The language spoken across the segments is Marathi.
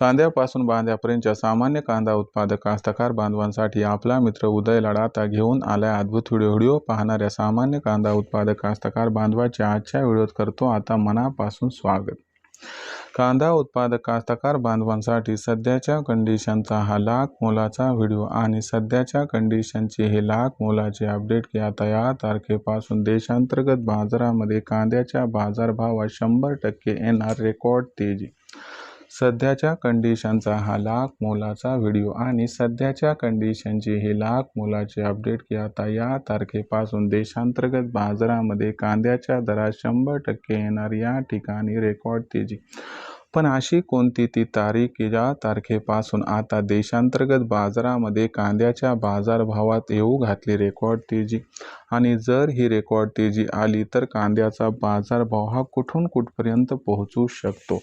कांद्यापासून बांध्यापर्यंतच्या सामान्य कांदा उत्पादक कास्तकार बांधवांसाठी आपला मित्र उदय लढाता घेऊन आलाय अद्भुत व्हिडिओ. व्हिडिओ पाहणाऱ्या सामान्य कांदा उत्पादक कास्तकार बांधवाच्या आजच्या व्हिडिओत करतो आता मनापासून स्वागत. कांदा उत्पादक कास्तकार बांधवांसाठी सध्याच्या कंडिशनचा हा लाख मोलाचा व्हिडिओ आणि सध्याच्या कंडिशनचे हे लाख मोलाचे अपडेट की आता या तारखेपासून देशांतर्गत बाजारामध्ये कांद्याच्या बाजारभावात शंभर टक्के येणार रेकॉर्ड तेजी. सध्याच्या कंडिशनचा हा लाख मोलाचा व्हिडिओ आणि सध्याच्या कंडिशनचे हे लाख मोलाचे अपडेट की आता या तारखेपासून देशांतर्गत बाजारामध्ये कांद्याच्या दरात शंभर टक्के येणार या ठिकाणी रेकॉर्ड तेजी. पण अशी कोणती ती तारीख की ज्या तारखेपासून आता देशांतर्गत बाजारामध्ये कांद्याच्या बाजारभावात येऊ घातली रेकॉर्ड तेजी? आणि जर ही रेकॉर्ड तेजी आली तर कांद्याचा बाजारभाव हा कुठून कुठपर्यंत पोहोचू शकतो?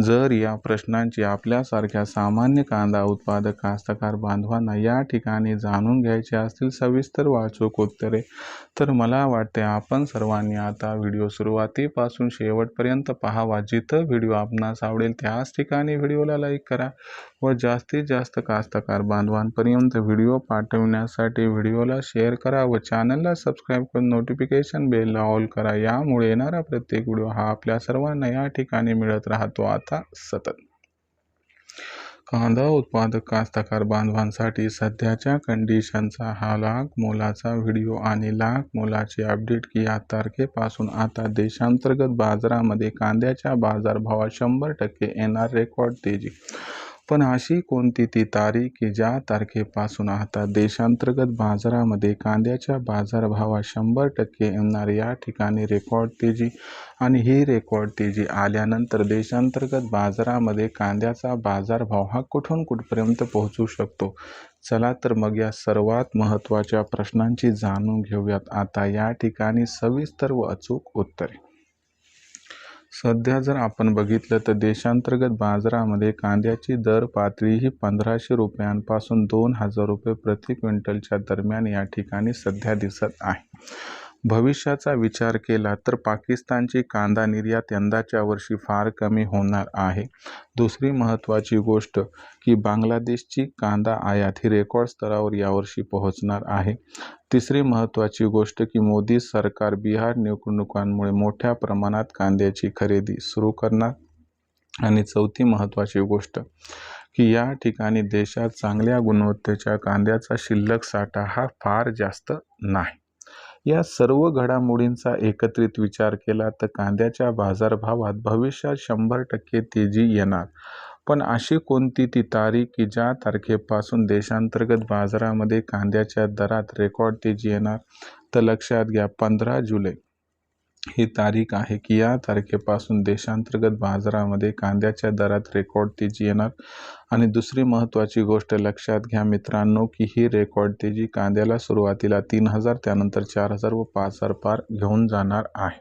जर या प्रश्नांची आपल्यासारख्या सामान्य कांदा उत्पादक कास्तकार बांधवांना या ठिकाणी जाणून घ्यायचे असतील सविस्तर वाचूक उत्तरे तर मला वाटते आपण सर्वांनी आता व्हिडिओ सुरुवातीपासून शेवटपर्यंत पाहावा. जिथं व्हिडिओ आपणास आवडेल त्याच ठिकाणी व्हिडिओला लाईक करा व जास्तीत जास्त कास्तकार बांधवांपर्यंत व्हिडिओ पाठवण्यासाठी व्हिडिओला शेअर करा व चॅनलला सबस्क्राईब करून नोटिफिकेशन बेलला ऑल करा. यामुळे येणारा प्रत्येक व्हिडिओ हा आपल्या सर्वांना या ठिकाणी मिळत राहतो. आता सतत. कांदा उत्पादक कास्तकार बांधवांसाठी सध्याच्या कंडिशनचा हा लाख मोलाचा व्हिडिओ आणि लाख मोलाची अपडेट की या तारखेपासून आता देशांतर्गत बाजारामध्ये कांद्याच्या बाजारभावात शंभर टक्के येणार रेकॉर्ड तेजी. पण अशी कोणती ती तारीख की ज्या तारखेपासून आता देशांतर्गत बाजारामध्ये कांद्याच्या बाजारभावात शंभर टक्के येणार या ठिकाणी रेकॉर्ड तेजी आणि ही रेकॉर्ड तेजी आल्यानंतर देशांतर्गत बाजारामध्ये कांद्याचा बाजारभाव हा कुठून कुठपर्यंत पोहोचू शकतो? चला तर मग या सर्वात महत्त्वाच्या प्रश्नांची जाणून घेऊयात. आता या ठिकाणी सविस्तर व अचूक उत्तरे. सध्या जर आपण बघितलं तर देशांतर्गत बाजारामध्ये कांद्याची दर पातळी ही पंधराशे रुपयांपासून दोन हजार रुपये प्रति क्विंटलच्या दरम्यान या ठिकाणी सध्या दिसत आहे. भविष्याचा विचार केला तर पाकिस्तानची कांदा निर्यात यंदाच्या वर्षी फार कमी होणार आहे. दुसरी महत्त्वाची गोष्ट की बांगलादेशची कांदा आयात ही रेकॉर्ड स्तरावर यावर्षी पोहोचणार आहे. तिसरी महत्त्वाची गोष्ट की मोदी सरकार बिहार निवडणुकांमुळे मोठ्या प्रमाणात कांद्याची खरेदी सुरू करणार. आणि चौथी महत्त्वाची गोष्ट की या ठिकाणी देशात चांगल्या गुणवत्तेच्या कांद्याचा शिल्लक साठा हा फार जास्त नाही. या सर्व घडामोडींचा एकत्रित विचार केला तर कांद्याच्या बाजारभावात भविष्यात शंभर टक्के तेजी येणार. पण अशी कोणती ती तारीख की ज्या तारखेपासून देशांतर्गत बाजारामध्ये कांद्याच्या दरात रेकॉर्ड तेजी येणार? तर लक्षात घ्या पंधरा जुलै ही तारीख आहे की या तारखेपासून देशांतर्गत बाजारामध्ये कांद्याच्या दरात रेकॉर्ड तेजी येणार? आणि दुसरी महत्त्वाची गोष्ट लक्षात घ्या मित्रांनो की ही रेकॉर्ड तेजी कांद्याला सुरुवातीला तीन हजार त्यानंतर चार हजार व पाच हजार पार घेऊन जाणार आहे.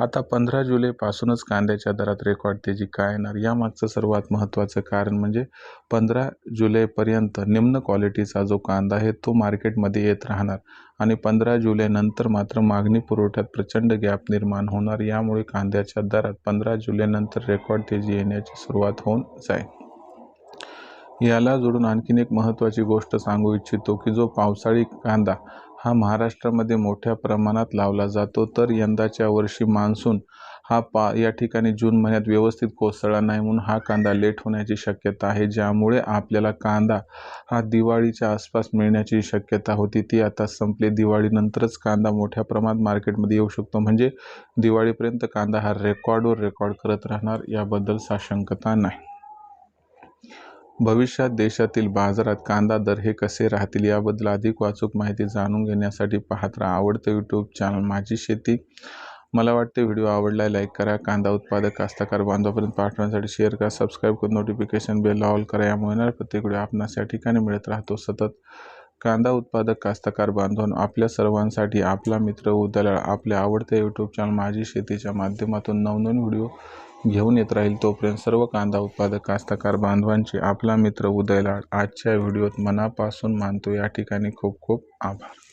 आता पंधरा जुलैपासूनच कांद्याच्या दरात रेकॉर्ड तेजी काय येणार? यामागचं सर्वात महत्त्वाचं कारण म्हणजे पंधरा जुलैपर्यंत निम्न क्वालिटीचा जो कांदा आहे तो मार्केटमध्ये येत राहणार. आणि पंधरा जुलैनंतर मात्र मागणी पुरवठ्यात प्रचंड गॅप निर्माण होणार. यामुळे कांद्याच्या दरात पंधरा जुलैनंतर रेकॉर्ड तेजी येण्याची सुरुवात होऊन जाईल. याला जोडून आणखीन एक महत्त्वाची गोष्ट सांगू इच्छितो की जो पावसाळी कांदा हा महाराष्ट्रामध्ये मोठ्या प्रमाणात लावला जातो तर यंदाच्या वर्षी मान्सून हा पा या ठिकाणी जून महिन्यात व्यवस्थित कोसळला नाही म्हणून हा कांदा लेट होण्याची शक्यता आहे ज्यामुळे आपल्याला कांदा हा दिवाळीच्या आसपास मिळण्याची शक्यता होती. ती आता संपली. दिवाळीनंतरच कांदा मोठ्या प्रमाणात मार्केटमध्ये येऊ शकतो. म्हणजे दिवाळीपर्यंत कांदा हा रेकॉर्डवर रेकॉर्ड करत राहणार याबद्दल साशंकता नाही. भविष्यात देशातील बाजारात कांदा दर हे कसे राहतील याबद्दल अधिक वाचूक माहिती जाणून घेण्यासाठी पाहत राहा. आवडतं यूट्यूब चॅनल माझी शेती. मला वाटते व्हिडिओ आवडला लाईक करा. कांदा उत्पादक कास्तकार बांधवापर्यंत पाठवण्यासाठी शेअर करा. सबस्क्राईब करून नोटिफिकेशन बेल ऑल करा. यामुळे येणार प्रत्येक व्हिडिओ आपणास या ठिकाणी मिळत राहतो. सतत कांदा उत्पादक कास्तकार बांधून आपल्या सर्वांसाठी आपला मित्र उदलाळ. आपल्या आवडत्या यूट्यूब चॅनल माझी शेतीच्या माध्यमातून नवनवीन व्हिडिओ घेऊन येत राहील तोपर्यंत सर्व कांदा उत्पादक कास्तकार बांधवांचे आपला मित्र उदयलाड आजच्या व्हिडिओत मनापासून मानतो. या ठिकाणी खूप खूप आभार.